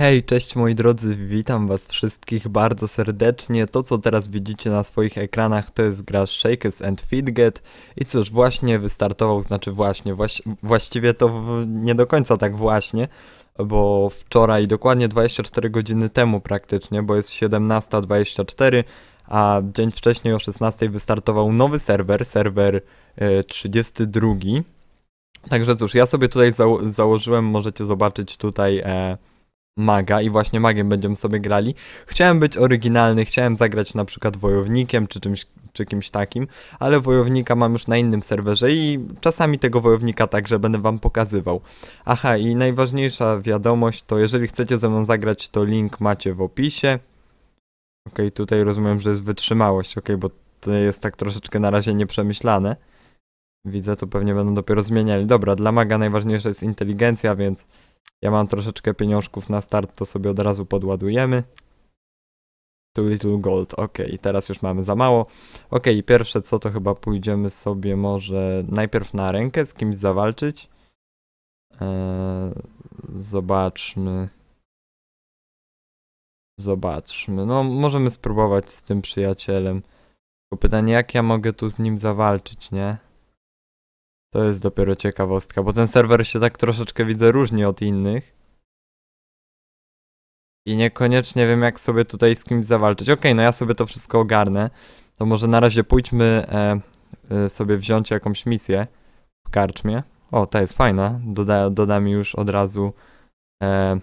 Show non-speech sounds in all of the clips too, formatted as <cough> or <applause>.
Hej, cześć moi drodzy, witam was wszystkich bardzo serdecznie. To co teraz widzicie na swoich ekranach to jest gra Shakers and Fitget i cóż, właśnie wystartował, znaczy właśnie, właś, właściwie to nie do końca tak właśnie, bo wczoraj, dokładnie 24 godziny temu praktycznie, bo jest 17.24, a dzień wcześniej o 16 wystartował nowy serwer, serwer y, 32. Także cóż, ja sobie tutaj zało założyłem, możecie zobaczyć tutaj... E, maga i właśnie magiem będziemy sobie grali. Chciałem być oryginalny, chciałem zagrać na przykład wojownikiem czy czymś czy kimś takim, ale wojownika mam już na innym serwerze i czasami tego wojownika także będę wam pokazywał. Aha, i najważniejsza wiadomość to jeżeli chcecie ze mną zagrać, to link macie w opisie. Ok, tutaj rozumiem, że jest wytrzymałość, ok, bo to jest tak troszeczkę na razie nieprzemyślane. Widzę, to pewnie będą dopiero zmieniali. Dobra, dla maga najważniejsza jest inteligencja, więc ja mam troszeczkę pieniążków na start, to sobie od razu podładujemy. Too little gold, ok, teraz już mamy za mało. Ok, pierwsze co to chyba pójdziemy sobie może najpierw na rękę z kimś zawalczyć. Eee, zobaczmy. Zobaczmy, no możemy spróbować z tym przyjacielem. Tylko pytanie jak ja mogę tu z nim zawalczyć, nie? To jest dopiero ciekawostka, bo ten serwer się tak troszeczkę widzę różni od innych. I niekoniecznie wiem jak sobie tutaj z kimś zawalczyć. Okej, okay, no ja sobie to wszystko ogarnę. To może na razie pójdźmy e, e, sobie wziąć jakąś misję w karczmie. O, ta jest fajna. Doda, doda mi już od razu e,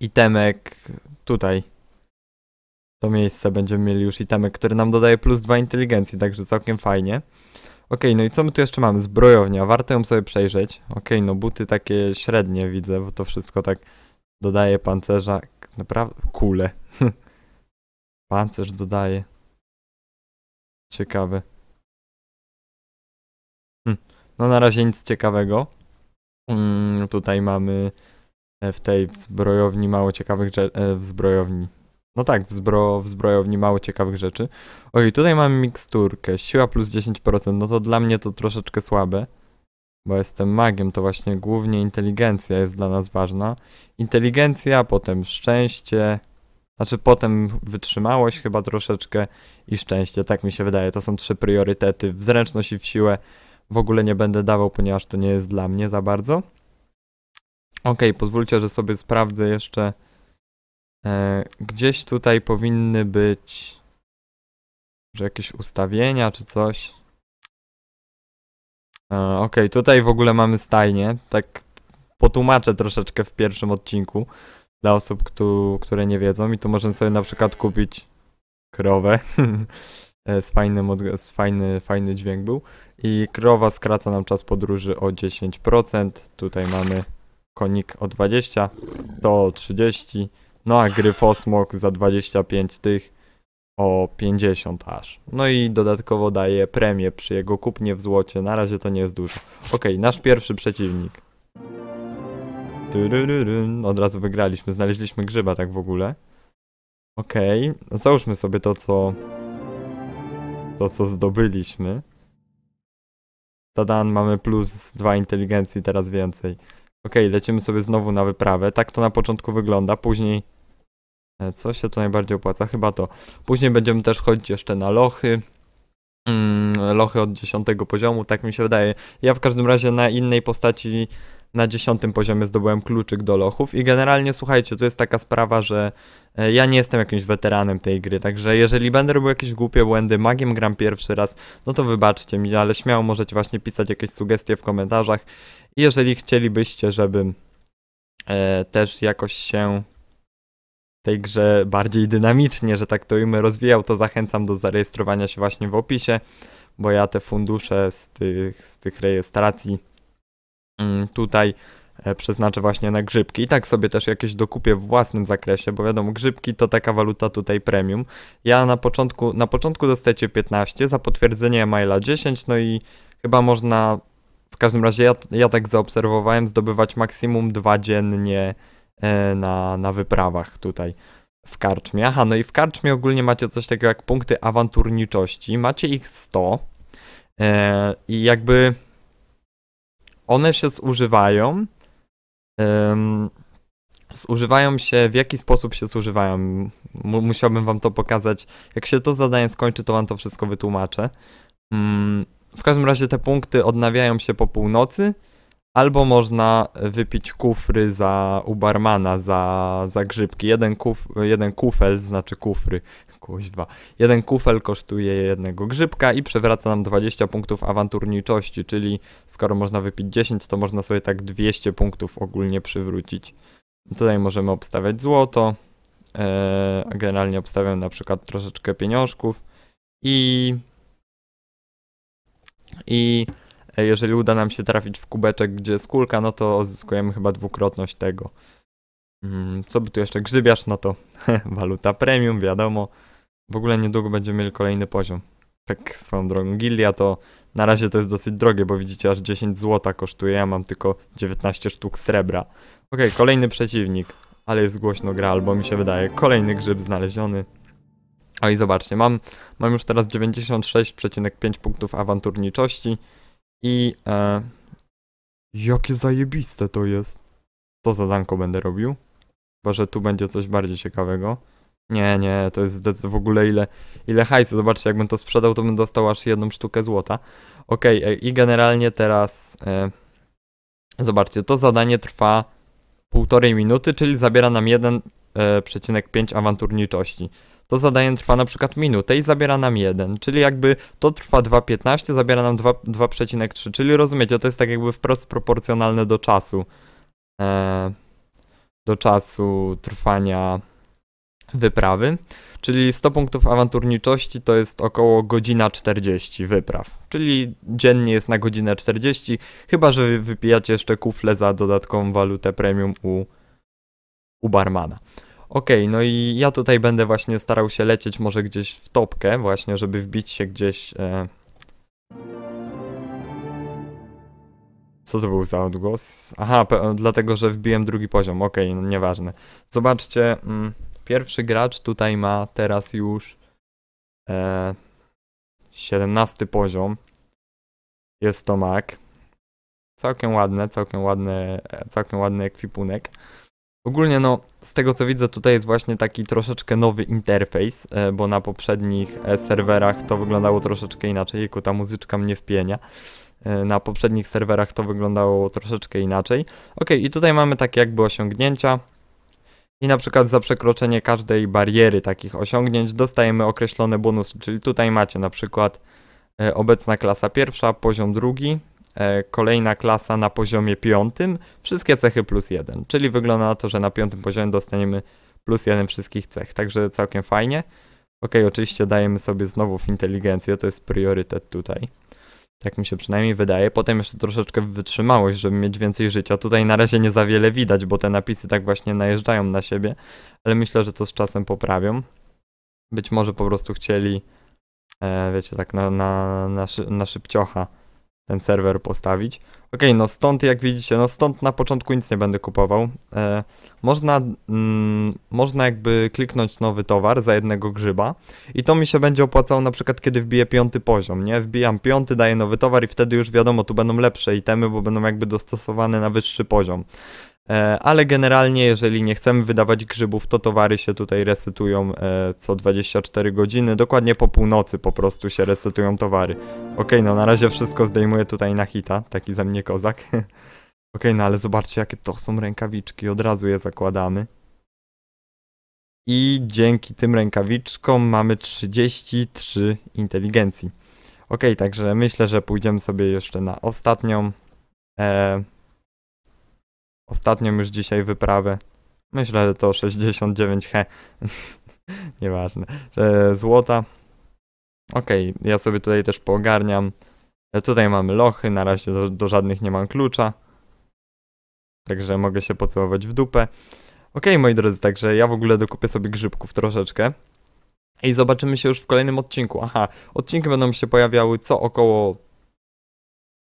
itemek tutaj. To miejsce będziemy mieli już itemek, który nam dodaje plus 2 inteligencji, także całkiem fajnie. Ok, no i co my tu jeszcze mamy? Zbrojownia, warto ją sobie przejrzeć. Ok, no buty takie średnie widzę, bo to wszystko tak dodaje pancerza. Naprawdę, kule. <laughs> Pancerz dodaje. Ciekawe. Hm. No na razie nic ciekawego. Mm, tutaj mamy e, w tej zbrojowni mało ciekawych. E, w zbrojowni. No tak, w, zbro, w zbrojowni mało ciekawych rzeczy. Oj, tutaj mamy miksturkę, siła plus 10%, no to dla mnie to troszeczkę słabe. Bo jestem magiem, to właśnie głównie inteligencja jest dla nas ważna. Inteligencja, potem szczęście, znaczy potem wytrzymałość chyba troszeczkę i szczęście, tak mi się wydaje. To są trzy priorytety. W zręczność i w siłę w ogóle nie będę dawał, ponieważ to nie jest dla mnie za bardzo. Ok, pozwólcie, że sobie sprawdzę jeszcze E, gdzieś tutaj powinny być że jakieś ustawienia czy coś. E, Okej, okay, tutaj w ogóle mamy stajnię. Tak potłumaczę troszeczkę w pierwszym odcinku dla osób, kto, które nie wiedzą. I tu możemy sobie na przykład kupić krowę. <laughs> E, z, fajnym, z fajny, fajny dźwięk był. I krowa skraca nam czas podróży o 10%. Tutaj mamy konik o 20, to o 30 no a gryfosmok za 25 tych o 50 aż. No i dodatkowo daje premię przy jego kupnie w złocie. Na razie to nie jest dużo. Ok, nasz pierwszy przeciwnik. Od razu wygraliśmy, znaleźliśmy grzyba tak w ogóle. Okay. załóżmy sobie to, co... To, co zdobyliśmy. Tadan, mamy plus 2 inteligencji, teraz więcej. Okay, lecimy sobie znowu na wyprawę. Tak to na początku wygląda, później co się tu najbardziej opłaca? Chyba to. Później będziemy też chodzić jeszcze na lochy. Mm, lochy od 10 poziomu, tak mi się wydaje. Ja w każdym razie na innej postaci na 10 poziomie zdobyłem kluczyk do lochów i generalnie słuchajcie, to jest taka sprawa, że e, ja nie jestem jakimś weteranem tej gry, także jeżeli będę robił jakieś głupie błędy, magiem gram pierwszy raz, no to wybaczcie mi, ale śmiało możecie właśnie pisać jakieś sugestie w komentarzach. Jeżeli chcielibyście, żebym e, też jakoś się tej grze bardziej dynamicznie, że tak to ujmę, rozwijał, to zachęcam do zarejestrowania się właśnie w opisie, bo ja te fundusze z tych, z tych rejestracji mm, tutaj e, przeznaczę właśnie na grzybki. I tak sobie też jakieś dokupię w własnym zakresie, bo wiadomo, grzybki to taka waluta tutaj premium. Ja na początku, na początku dostajecie 15, za potwierdzenie maila 10, no i chyba można, w każdym razie ja, ja tak zaobserwowałem, zdobywać maksimum dwa dziennie na, na wyprawach tutaj w karczmie. Aha, no i w karczmie ogólnie macie coś takiego jak punkty awanturniczości. Macie ich 100 e, i jakby one się zużywają zużywają się, w jaki sposób się zużywają. Musiałbym wam to pokazać. Jak się to zadanie skończy, to wam to wszystko wytłumaczę. Mm, w każdym razie te punkty odnawiają się po północy, albo można wypić kufry za, u barmana za, za grzybki. Jeden, kuf, jeden kufel, znaczy kufry, kuźwa. Jeden kufel kosztuje jednego grzybka i przewraca nam 20 punktów awanturniczości, czyli skoro można wypić 10, to można sobie tak 200 punktów ogólnie przywrócić. Tutaj możemy obstawiać złoto, e, generalnie obstawiam na przykład troszeczkę pieniążków i i jeżeli uda nam się trafić w kubeczek, gdzie jest kulka, no to uzyskujemy chyba dwukrotność tego. Mm, Co by tu jeszcze? Grzybiarz, no to <laughs> waluta premium, wiadomo. W ogóle niedługo będziemy mieli kolejny poziom. Tak swoją drogą. Gildia to na razie to jest dosyć drogie, bo widzicie aż 10 złota kosztuje, ja mam tylko 19 sztuk srebra. Okej, kolejny przeciwnik. Ale jest głośno gra, albo mi się wydaje. Kolejny grzyb znaleziony. O i zobaczcie, mam, mam już teraz 96,5 punktów awanturniczości i e, jakie zajebiste to jest. To zadanko będę robił. Chyba, że tu będzie coś bardziej ciekawego. Nie, nie, to jest w ogóle ile, ile hajsu. Zobaczcie, jakbym to sprzedał, to bym dostał aż jedną sztukę złota. Okej, e, i generalnie teraz e, zobaczcie, to zadanie trwa półtorej minuty, czyli zabiera nam 1,5 awanturniczości. To zadanie trwa na przykład minutę i zabiera nam 1, czyli jakby to trwa 2,15, zabiera nam 2 2,3, czyli rozumiecie, to jest tak jakby wprost proporcjonalne do czasu. E, do czasu trwania wyprawy. Czyli 100 punktów awanturniczości to jest około godzina 40 wypraw. Czyli dziennie jest na godzinę 40, chyba że wy wypijacie jeszcze kufle za dodatkową walutę premium u, u barmana. Okej, no i ja tutaj będę właśnie starał się lecieć może gdzieś w topkę, właśnie, żeby wbić się gdzieś. E... Co to był za odgłos? Aha, dlatego, że wbiłem drugi poziom. Okej, no nieważne. Zobaczcie, mm, pierwszy gracz tutaj ma teraz już e... 17 poziom. Jest to Mac. Całkiem ładne, całkiem ładny, e, całkiem ładny ekwipunek. Ogólnie no, z tego co widzę tutaj jest właśnie taki troszeczkę nowy interfejs, e, bo na poprzednich e, serwerach to wyglądało troszeczkę inaczej, jejku ta muzyczka mnie wpienia. E, Na poprzednich serwerach to wyglądało troszeczkę inaczej. Ok, i tutaj mamy takie jakby osiągnięcia. I na przykład za przekroczenie każdej bariery takich osiągnięć dostajemy określone bonusy, czyli tutaj macie na przykład e, obecna klasa pierwsza, poziom drugi, e, kolejna klasa na poziomie piątym, wszystkie cechy plus jeden, czyli wygląda na to, że na piątym poziomie dostaniemy plus jeden wszystkich cech, także całkiem fajnie. Ok, oczywiście dajemy sobie znowu w inteligencję, to jest priorytet tutaj. Tak mi się przynajmniej wydaje. Potem jeszcze troszeczkę wytrzymałość, żeby mieć więcej życia. Tutaj na razie nie za wiele widać, bo te napisy tak właśnie najeżdżają na siebie, ale myślę, że to z czasem poprawią. Być może po prostu chcieli, e, wiecie, tak na, na, na, szy, na szybciocha ten serwer postawić. Okej, no stąd jak widzicie, no stąd na początku nic nie będę kupował. E, można, mm, można jakby kliknąć nowy towar za jednego grzyba i to mi się będzie opłacało na przykład kiedy wbiję piąty poziom, nie? Wbijam piąty, daję nowy towar i wtedy już wiadomo, tu będą lepsze itemy, bo będą jakby dostosowane na wyższy poziom. E, ale generalnie, jeżeli nie chcemy wydawać grzybów, to towary się tutaj resetują e, co 24 godziny, dokładnie po północy po prostu się resetują towary. Okej, no na razie wszystko zdejmuję tutaj na hita, taki ze mnie kozak. <laughs> Okej, no ale zobaczcie jakie to są rękawiczki, od razu je zakładamy. I dzięki tym rękawiczkom mamy 33 inteligencji. Okej, także myślę, że pójdziemy sobie jeszcze na ostatnią. E, ostatnią już dzisiaj wyprawę. Myślę, że to 69 he. <laughs> Nieważne. Że złota. Okej, ja sobie tutaj też poogarniam. E, Tutaj mamy lochy, na razie do, do żadnych nie mam klucza. Także mogę się pocałować w dupę. Okej, moi drodzy, także ja w ogóle dokupię sobie grzybków troszeczkę. I zobaczymy się już w kolejnym odcinku. Aha, odcinki będą się pojawiały co około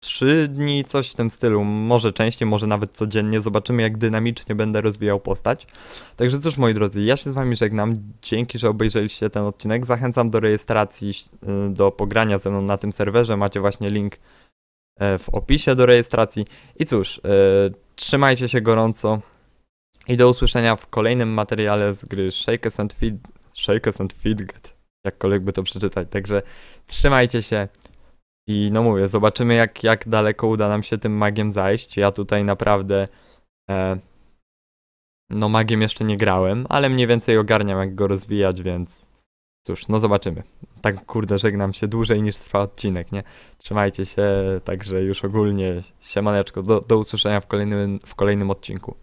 3 dni, coś w tym stylu. Może częściej, może nawet codziennie. Zobaczymy, jak dynamicznie będę rozwijał postać. Także cóż, moi drodzy, ja się z wami żegnam. Dzięki, że obejrzeliście ten odcinek. Zachęcam do rejestracji, y, do pogrania ze mną na tym serwerze. Macie właśnie link e, w opisie do rejestracji. I cóż, e, trzymajcie się gorąco. I do usłyszenia w kolejnym materiale z gry Shake and Feed, Shake and Feedget, jakkolwiek by to przeczytać. Także trzymajcie się i no mówię, zobaczymy jak, jak daleko uda nam się tym magiem zajść. Ja tutaj naprawdę e, no magiem jeszcze nie grałem, ale mniej więcej ogarniam jak go rozwijać, więc cóż, no zobaczymy. Tak kurde, żegnam się dłużej niż trwa odcinek, nie? Trzymajcie się, także już ogólnie siemaneczko, do, do usłyszenia w kolejnym, w kolejnym odcinku.